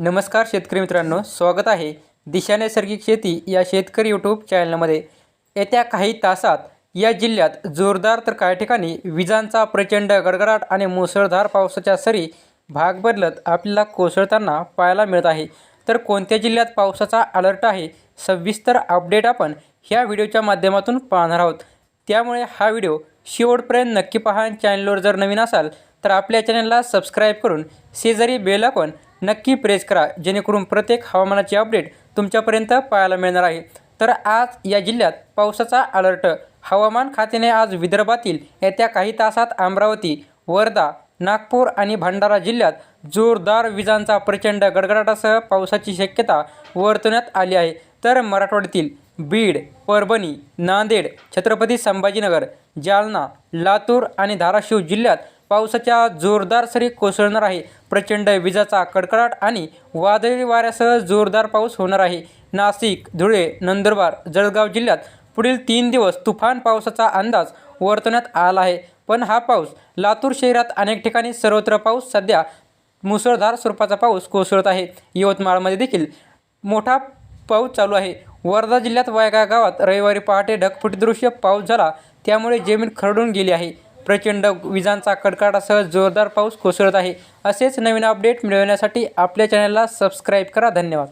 नमस्कार शेतकरी मित्रांनो स्वागत आहे दिशा नैसर्गिक शेती या शेतकरी यूट्यूब चॅनलमध्ये येत्या काही तासात या जिल्ह्यात जोरदार तर काही ठिकाणी विजांचा प्रचंड गडगडाट आणि मुसळधार पावसाच्या सरी भाग बदलत आपल्याला कोसळताना पाहायला मिळत आहे. तर कोणत्या जिल्ह्यात पावसाचा अलर्ट आहे सविस्तर अपडेट आपण ह्या व्हिडिओच्या माध्यमातून पाहणार आहोत. त्यामुळे हा व्हिडिओ शेवटपर्यंत नक्की पहा चॅनलवर जर नवीन असाल तर आपल्या चॅनलला सबस्क्राईब करून शेजारी बेल आपण नक्की प्रेस करा जेणेकरून प्रत्येक हवामानाची अपडेट तुमच्यापर्यंत पाहायला मिळणार आहे. तर आज या जिल्ह्यात पावसाचा अलर्ट. हवामान खात्याने आज विदर्भातील येत्या काही तासात अमरावती वर्धा नागपूर आणि भंडारा जिल्ह्यात जोरदार विजांचा प्रचंड गडगडाटासह पावसाची शक्यता वर्तवण्यात आली आहे. तर मराठवाड्यातील बीड परभणी नांदेड छत्रपती संभाजीनगर जालना लातूर आणि धाराशिव जिल्ह्यात पावसाच्या जोरदार सरी कोसळणार आहे. प्रचंड विजाचा कडकडाट आणि वादळी वाऱ्यासह जोरदार पाऊस होणार आहे. नाशिक धुळे नंदुरबार जळगाव जिल्ह्यात पुढील तीन दिवस तुफान पावसाचा अंदाज वर्तवण्यात आला आहे. पण हा पाऊस लातूर शहरात अनेक ठिकाणी सर्वत्र पाऊस सध्या मुसळधार स्वरूपाचा पाऊस कोसळत आहे. यवतमाळमध्ये देखील मोठा पाऊस चालू आहे. वर्धा जिल्ह्यात वायगा गावात रविवारी पहाटे ढगफुटी दृश्य पाऊस झाला. त्यामुळे जमीन खरडून गेली आहे. प्रचंड विजांचा कडकडासह जोरदार पाऊस कोसळत आहे. असेच नवीन अपडेट मिळवण्यासाठी आपल्या चॅनलला सबस्क्राईब करा. धन्यवाद.